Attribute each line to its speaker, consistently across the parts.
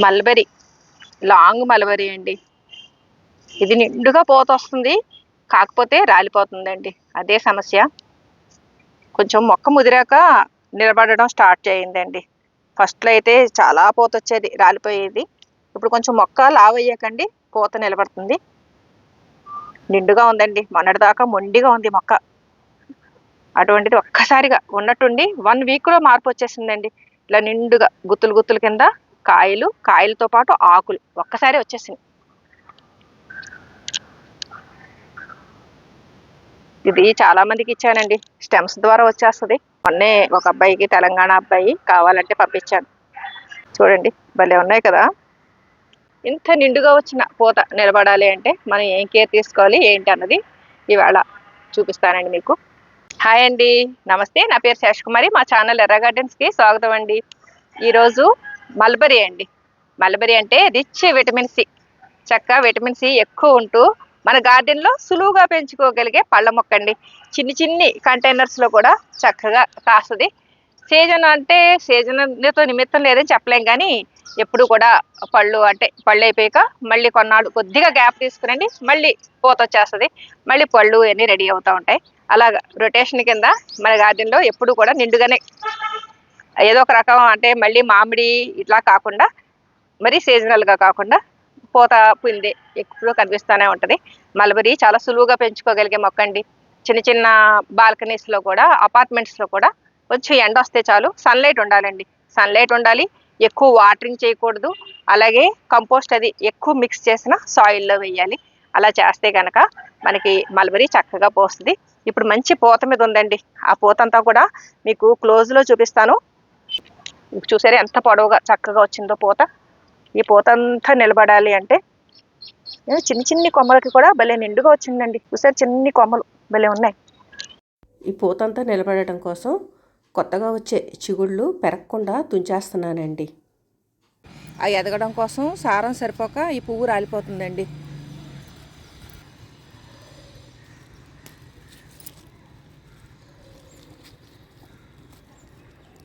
Speaker 1: Mulberry. Long mulberry అండి. ఇది నిండుగా పోత వస్తుంది కాకపోతే రాలిపోతుందండి. అదే సమస్య. కొంచెం మొక్క ముదిరాక నిలబడడం స్టార్ట్ చేయిందండి. ఫస్ట్లో అయితే చాలా పూత వచ్చేది రాలిపోయేది. ఇప్పుడు కొంచెం మొక్క లావ్ అయ్యాకండి పూత నిలబడుతుంది. నిండుగా ఉందండి మొన్నటిదాకా మొండిగా ఉంది మొక్క. అటువంటిది ఒక్కసారిగా ఉన్నట్టుండి వన్ వీక్లో మార్పు వచ్చేసిందండి. ఇలా నిండుగా గుత్తులు గుత్తుల కింద కాయలు కాయలతో పాటు ఆకులు ఒక్కసారి వచ్చేసింది ఇది చాలా మందికి ఇచ్చానండి. స్టెమ్స్ ద్వారా వచ్చేస్తుంది. మొన్నే ఒక అబ్బాయికి తెలంగాణ అబ్బాయి కావాలంటే పంపించాను. చూడండి భలే ఉన్నాయి కదా. ఇంత నిండుగా వచ్చిన పూత నిలబడాలి అంటే మనం ఏం కేర్ తీసుకోవాలి ఏంటి అన్నది ఇవాళ చూపిస్తానండి మీకు. హాయ్ అండి నమస్తే. నా పేరు శేష్ కుమారి మా ఛానల్ ఎర్ర గార్డెన్స్కి స్వాగతం అండి. ఈరోజు మల్బరీ అండి. మల్బరీ అంటే రిచ్ విటమిన్ సి. చక్క విటమిన్ సి ఎక్కువ ఉంటూ మన గార్డెన్లో సులువుగా పెంచుకోగలిగే పళ్ళ మొక్క అండి చిన్ని చిన్ని కంటైనర్స్లో కూడా చక్కగా కాస్తుంది. సీజన్ అంటే సీజన్తో నిమిత్తం లేదని చెప్పలేం కానీ ఎప్పుడు కూడా పళ్ళు అంటే పళ్ళు అయిపోయాక మళ్ళీ కొన్నాళ్ళు కొద్దిగా గ్యాప్ తీసుకురండి మళ్ళీ పూత వచ్చేస్తుంది. మళ్ళీ పళ్ళు అన్నీ రెడీ అవుతూ ఉంటాయి. అలాగా రొటేషన్ కింద మన గార్డెన్లో ఎప్పుడు కూడా నిండుగానే ఏదో ఒక రకం అంటే మళ్ళీ మామిడి ఇట్లా కాకుండా మరీ సీజనల్గా కాకుండా పూత పుంది ఎప్పుడు కనిపిస్తూనే ఉంటుంది. మల్బరీ చాలా సులువుగా పెంచుకోగలిగే మొక్క అండి చిన్న చిన్న బాల్కనీస్లో కూడా అపార్ట్మెంట్స్లో కూడా కొంచెం ఎండ వస్తే చాలు సన్లైట్ ఉండాలండి. సన్లైట్ ఉండాలి ఎక్కువ వాటరింగ్ చేయకూడదు. అలాగే కంపోస్ట్ అది ఎక్కువ మిక్స్ చేసిన సాయిల్లో వేయాలి. అలా చేస్తే కనుక మనకి మల్బరీ చక్కగా పోస్తుంది. ఇప్పుడు మంచి పూత మీద ఉందండి. ఆ పూత అంతా కూడా మీకు క్లోజ్లో చూపిస్తాను. చూసారా ఎంత పొడవుగా చక్కగా వచ్చిందో పూత. ఈ పూత అంతా నిలబడాలి అంటే చిన్ని చిన్ని కొమ్మలకి కూడా భలే నిండుగా వచ్చిందండి. చూసారు చిన్ని కొమ్మలు భలే ఉన్నాయి.
Speaker 2: ఈ పూతంతా నిలబడటం కోసం కొత్తగా వచ్చే చిగుళ్ళు పెరగకుండా తుంచేస్తున్నానండి.
Speaker 1: ఆ ఎదగడం కోసం సారం సరిపోక ఈ పువ్వు రాలిపోతుందండి.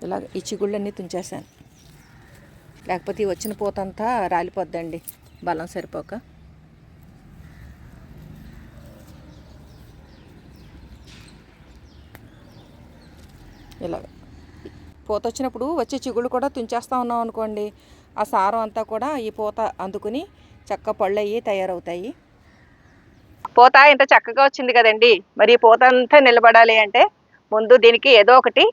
Speaker 1: ఇలాగ ఈ చిగుళ్ళన్నీ తుంచేసాను లేకపోతే వచ్చిన పూతంతా రాలిపోద్దండి. బలం సరిపోక. ఇలాగ. పూత వచ్చినప్పుడు వచ్చే చిగుళ్ళు కూడా తుంచేస్తూ ఉన్నాం అనుకోండి. ఆ సారం అంతా కూడా ఈ పూత అందుకుని చక్క పళ్ళు అయ్యి తయారవుతాయి. పూత ఇంత చక్కగా వచ్చింది కదండి. మరి ఈ పూత అంతా నిలబడాలి అంటే ముందు దీనికి ఏదో ఒకటి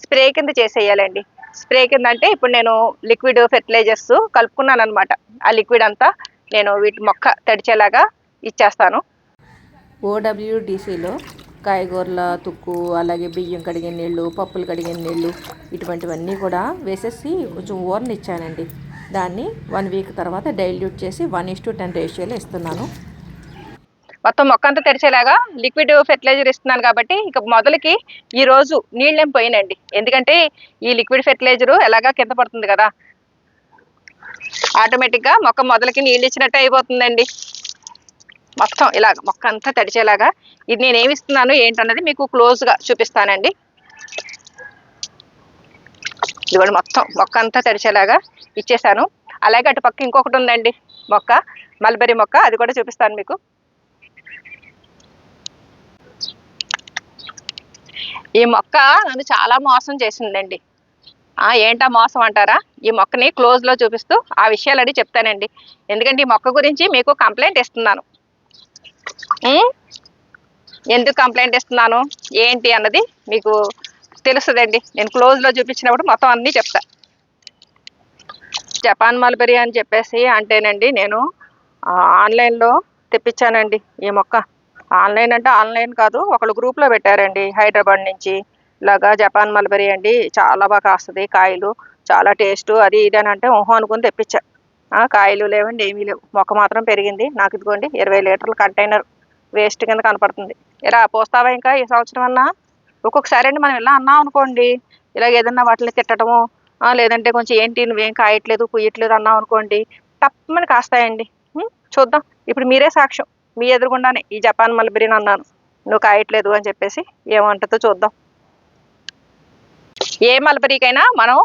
Speaker 1: స్ప్రే కింద చేసేయాలండి. స్ప్రే కింద అంటే ఇప్పుడు నేను లిక్విడ్ ఫెర్టిలైజర్స్ కలుపుకున్నాను అనమాట ఆ లిక్విడ్ అంతా నేను వీటి మొక్క తడిచేలాగా ఇచ్చేస్తాను.
Speaker 2: ఓడబ్ల్యూడిసిలో కాయగూరల తుక్కు అలాగే బియ్యం కడిగిన నీళ్ళు పప్పులు కడిగిన నీళ్ళు ఇటువంటివన్నీ కూడా వేసేసి కొంచెం ఊరనిచ్చానండి దాన్ని వన్ వీక్ తర్వాత డైల్యూట్ చేసి వన్ ఇస్ టు టెన్ రేషియోలో ఇస్తున్నాను.
Speaker 1: మొత్తం మొక్క అంతా తెరిచేలాగా లిక్విడ్ ఫెర్టిలైజర్ ఇస్తున్నాను కాబట్టి ఇక మొదలకి ఈ రోజు నీళ్ళేం పోయినండి. ఎందుకంటే ఈ లిక్విడ్ ఫెర్టిలైజర్ ఎలాగా కింద పడుతుంది కదా. ఆటోమేటిక్గా మొక్క మొదలకి నీళ్ళు ఇచ్చినట్టు అయిపోతుందండి. మొత్తం ఇలాగ మొక్క అంతా తడిచేలాగా ఇది నేను ఏమి ఇస్తున్నాను ఏంటన్నది మీకు క్లోజ్గా చూపిస్తానండి. ఇదిగోండి మొత్తం మొక్క అంతా తడిచేలాగా ఇచ్చేసాను. అలాగే అటు పక్క ఇంకొకటి ఉందండి మొక్క మల్బరీ మొక్క అది కూడా చూపిస్తాను మీకు. ఈ మొక్క నన్ను చాలా మోసం చేసిందండి. ఆ ఏంటా మోసం అంటారా? ఈ మొక్కని క్లోజ్లో చూపిస్తూ ఆ విషయాలు అడిగి చెప్తానండి. ఎందుకంటే ఈ మొక్క గురించి మీకు కంప్లైంట్ ఇస్తున్నాను. ఎందుకు కంప్లైంట్ ఇస్తున్నాను? ఏంటి అన్నది మీకు తెలుస్తుందండి. నేను క్లోజ్లో చూపించినప్పుడు మొత్తం అన్నీ చెప్తా. జపాన్ మల్బెరీ అని చెప్పేసి అంటేనండి నేను ఆన్లైన్లో తెప్పించానండి ఈ మొక్క. ఆన్లైన్ అంటే ఆన్లైన్ కాదు ఒకళ్ళు గ్రూప్లో పెట్టారండి హైదరాబాద్ నుంచి. ఇలాగా జపాన్ మల్బరీ అండి చాలా బాగా కాస్తుంది కాయలు చాలా టేస్ట్ అది ఇది అని అంటే ఊహం అనుకుని తెప్పించా. కాయలు లేవండి ఏమీ లేవు. మొక్క మాత్రం పెరిగింది. నాకు ఇదిగోండి ఇరవై లీటర్ల కంటైనర్ వేస్ట్ కింద కనపడుతుంది. ఇలా పోస్తావా ఇంకా ఈ సంవత్సరం అన్నా? ఒక్కొక్కసారి అండి మనం ఇలా అన్నాం అనుకోండి ఇలాగ ఏదన్నా వాటిని తిట్టడము లేదంటే కొంచెం ఏంటి నువ్వేం కాయట్లేదు పుయ్యట్లేదు అన్నాం అనుకోండి తప్పమని కాస్తాయండి. చూద్దాం. ఇప్పుడు మీరే సాక్ష్యం. మీ ఎదురుగుండానే ఈ జపాన్ మల్బరీని అన్నాను. నువ్వు కాయట్లేదు అని చెప్పేసి ఏమంటుందో చూద్దాం. ఏ మల్బరీకైనా మనం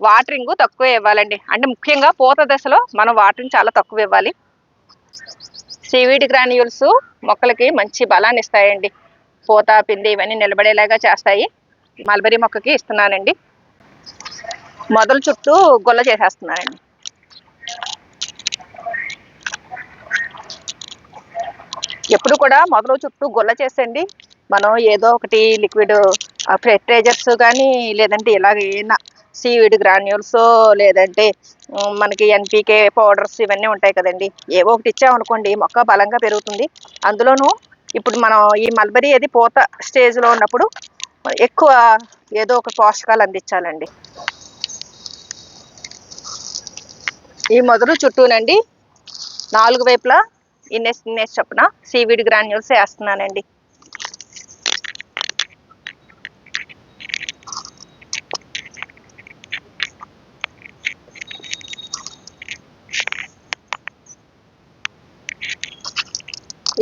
Speaker 1: వాటరింగ్ తక్కువ ఇవ్వాలండి. అంటే ముఖ్యంగా పూత దశలో మనం వాటరింగ్ చాలా తక్కువ ఇవ్వాలి. సీవీడ్ గ్రాన్యూల్స్ మొక్కలకి మంచి బలాన్ని ఇస్తాయండి. పూత పిండి ఇవన్నీ నిలబడేలాగా చేస్తాయి. మల్బరీ మొక్కకి ఇస్తున్నానండి. మొదలు చుట్టూ గొల్ల చేసేస్తున్నానండి. ఎప్పుడు కూడా మొదలు చుట్టూ గుల్ల చేసేయండి. మనం ఏదో ఒకటి లిక్విడ్ ఫెర్టిలైజర్స్ కానీ లేదంటే ఇలాగ ఏమైనా సీవిడ్ గ్రాన్యూల్స్ లేదంటే మనకి ఎన్పీకే పౌడర్స్ ఇవన్నీ ఉంటాయి కదండి. ఏవో ఒకటి ఇచ్చామనుకోండి మొక్క బలంగా పెరుగుతుంది. అందులోనూ ఇప్పుడు మనం ఈ మల్బరీ అది పూత స్టేజ్లో ఉన్నప్పుడు ఎక్కువ ఏదో ఒక పోషకాలు అందించాలండి. ఈ మొదలు చుట్టూనండి. నాలుగు వైపులా ఇన్నేసి ఇన్నేసి చొప్పున సీవీడ్ గ్రాన్యూల్స్ వేస్తున్నానండి.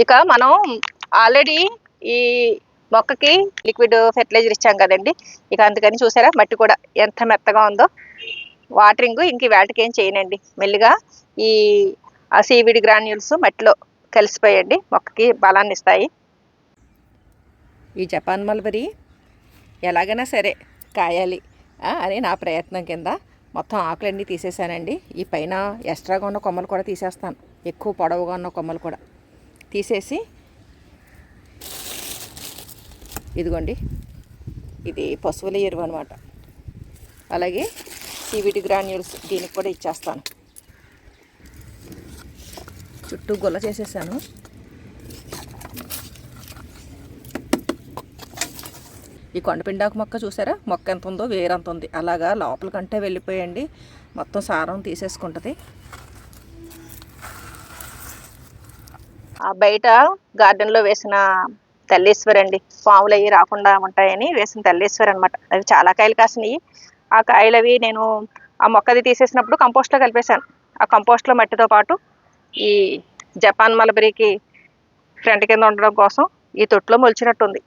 Speaker 1: ఇక మనం ఆల్రెడీ ఈ మొక్కకి లిక్విడ్ ఫెర్టిలైజర్ ఇచ్చాం కదండి. ఇక అందుకని చూసారా మట్టి కూడా ఎంత మెత్తగా ఉందో. వాటరింగ్ ఇంక వేటకేం చేయనండి. మెల్లిగా ఈ ఆ సీవిడి గ్రాన్యూల్స్ మట్టిలో కలిసిపోయండి. మొక్కకి బలాన్ని ఇస్తాయి.
Speaker 2: ఈ జపాన్ మల్బరీ ఎలాగైనా సరే కాయాలి అని నా ప్రయత్నం కింద మొత్తం ఆకులన్నీ తీసేసానండి ఈ పైన ఎక్స్ట్రాగా ఉన్న కొమ్మలు కూడా తీసేస్తాను. ఎక్కువ పొడవుగా ఉన్న కొమ్మలు కూడా తీసేసి ఇదిగోండి. ఇది పశువుల ఎరువు అనమాట అలాగే సివిటి గ్రాన్యూల్స్ దీనికి కూడా ఇచ్చేస్తాను. చుట్టూ గుల్ల చేసేసాను. ఈ కొండపిండాకు మొక్క చూసారా? మొక్క ఎంత ఉందో వేరంత ఉంది. అలాగా లోపలికంటే వెళ్ళిపోయండి. మొత్తం సారం తీసేసుకుంటుంది.
Speaker 1: ఆ బయట గార్డెన్లో వేసిన తల్లీశ్వరి అండి పాములు అవి రాకుండా ఉంటాయని వేసిన తల్లీశ్వరి అనమాట అవి చాలా కాయలు కాసినాయి. ఆ కాయలు అవి నేను ఆ మొక్కది తీసేసినప్పుడు కంపోస్ట్లో కలిపేశాను. ఆ కంపోస్ట్లో మట్టితో పాటు ఈ జపాన్ మలబరీకి ఫ్రంట్ కింద ఉండడం కోసం ఈ తొట్టులో మొలిచినట్టుంది.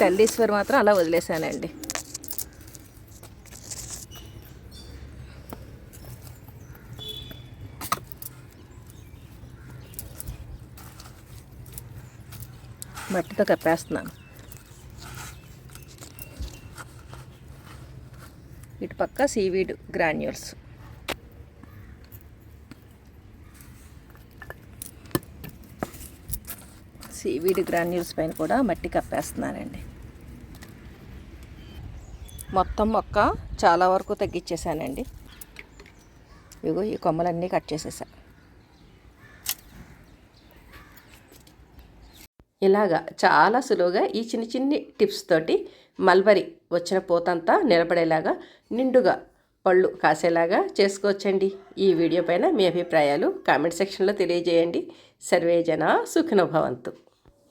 Speaker 2: తల్లీశ్వరి మాత్రం అలా వదిలేసానండి మట్టితో కప్పేస్తున్నాను. ఇటు పక్క సీవీడ్ గ్రాన్యూల్స్. సీవీడ్ గ్రాన్యూల్స్ పైన కూడా మట్టి కప్పేస్తున్నానండి. మొత్తం మొక్క చాలా వరకు తగ్గించేసానండి ఇగో ఈ కొమ్మలన్నీ కట్ చేసేసా. ఇలాగా చాలా సులువుగా ఈ చిన్ని చిన్ని టిప్స్ తోటి మల్బరీ వచ్చిన పూతంతా నిలబడేలాగా నిండుగా పళ్ళు కాసేలాగా చేసుకోవచ్చండి. ఈ వీడియో పైన మీ అభిప్రాయాలు కామెంట్ సెక్షన్లో తెలియజేయండి. సర్వే జన సుఖినోభవంతు